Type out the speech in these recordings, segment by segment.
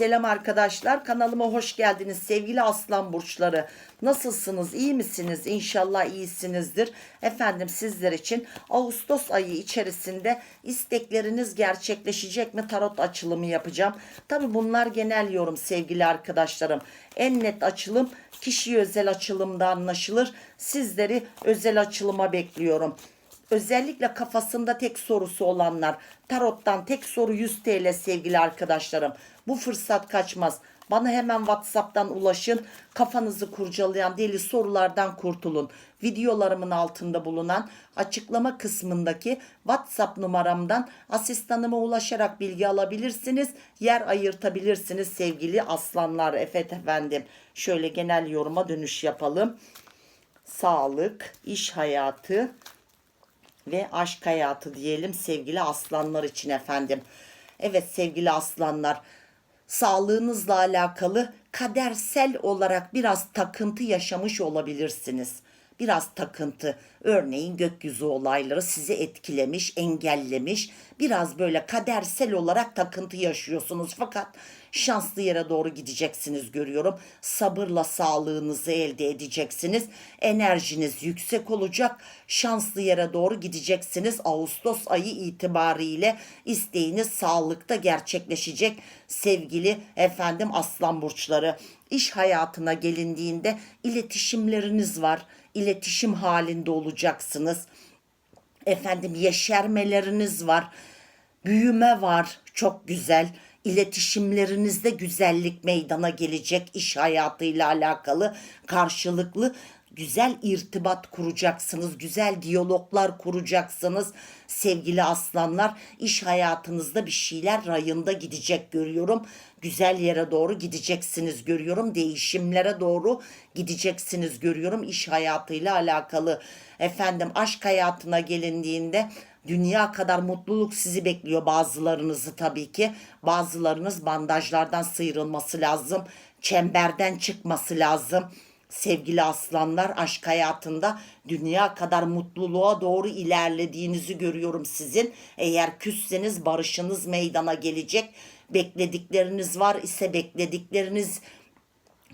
Selam arkadaşlar kanalıma hoş geldiniz sevgili aslan burçları. Nasılsınız iyi misiniz? İnşallah iyisinizdir. Efendim sizler için Ağustos ayı içerisinde istekleriniz gerçekleşecek mi tarot açılımı yapacağım. Tabi bunlar genel yorum sevgili arkadaşlarım. En net açılım kişi özel açılımda anlaşılır. Sizleri özel açılıma bekliyorum. Özellikle kafasında tek sorusu olanlar tarottan tek soru 100 TL sevgili arkadaşlarım. Bu fırsat kaçmaz. Bana hemen WhatsApp'tan ulaşın. Kafanızı kurcalayan deli sorulardan kurtulun. Videolarımın altında bulunan açıklama kısmındaki WhatsApp numaramdan asistanıma ulaşarak bilgi alabilirsiniz. Yer ayırtabilirsiniz sevgili aslanlar. Evet efendim. Şöyle genel yoruma dönüş yapalım. Sağlık, iş hayatı, ve aşk hayatı diyelim sevgili aslanlar için efendim. Evet sevgili aslanlar sağlığınızla alakalı kadersel olarak biraz takıntı yaşamış olabilirsiniz. Biraz takıntı. Örneğin gökyüzü olayları sizi etkilemiş, engellemiş. Biraz böyle kadersel olarak takıntı yaşıyorsunuz. Fakat şanslı yere doğru gideceksiniz görüyorum. Sabırla sağlığınızı elde edeceksiniz. Enerjiniz yüksek olacak. Şanslı yere doğru gideceksiniz. Ağustos ayı itibariyle isteğiniz sağlıkta gerçekleşecek. Sevgili efendim aslan burçları iş hayatına gelindiğinde iletişimleriniz var. İletişim halinde olacaksınız. Efendim yeşermeleriniz var. Büyüme var. Çok güzel. İletişimlerinizde güzellik meydana gelecek iş hayatıyla alakalı karşılıklı güzel irtibat kuracaksınız, güzel diyaloglar kuracaksınız. Sevgili aslanlar, iş hayatınızda bir şeyler rayında gidecek görüyorum. Güzel yere doğru gideceksiniz görüyorum. Değişimlere doğru gideceksiniz görüyorum iş hayatıyla alakalı. Efendim aşk hayatına gelindiğinde Dünya kadar mutluluk sizi bekliyor bazılarınızı tabii ki. Bazılarınız bandajlardan sıyrılması lazım. Çemberden çıkması lazım. Sevgili aslanlar aşk hayatında dünya kadar mutluluğa doğru ilerlediğinizi görüyorum sizin. Eğer küsseniz barışınız meydana gelecek. Bekledikleriniz var ise bekledikleriniz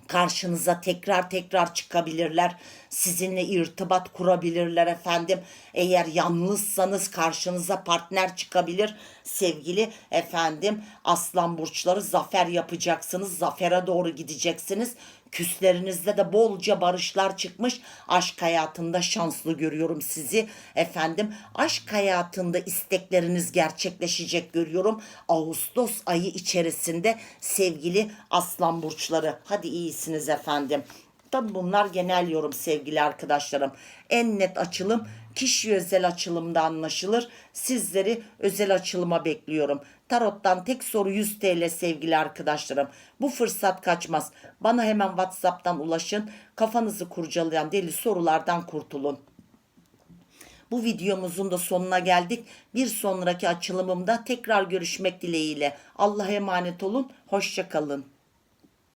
karşınıza tekrar tekrar çıkabilirler. Sizinle irtibat kurabilirler efendim. Eğer yalnızsanız karşınıza partner çıkabilir. Sevgili efendim aslan burçları zafer yapacaksınız. Zafere doğru gideceksiniz. Küslerinizde de bolca barışlar çıkmış. Aşk hayatında şanslı görüyorum sizi. Efendim aşk hayatında istekleriniz gerçekleşecek görüyorum. Ağustos ayı içerisinde sevgili aslan burçları. Hadi iyisiniz efendim. Tabi bunlar genel yorum sevgili arkadaşlarım. En net açılım kişi özel açılımda anlaşılır. Sizleri özel açılıma bekliyorum. Tarot'tan tek soru 100 TL sevgili arkadaşlarım. Bu fırsat kaçmaz. Bana hemen WhatsApp'tan ulaşın. Kafanızı kurcalayan deli sorulardan kurtulun. Bu videomuzun da sonuna geldik. Bir sonraki açılımımda tekrar görüşmek dileğiyle. Allah'a emanet olun. Hoşçakalın.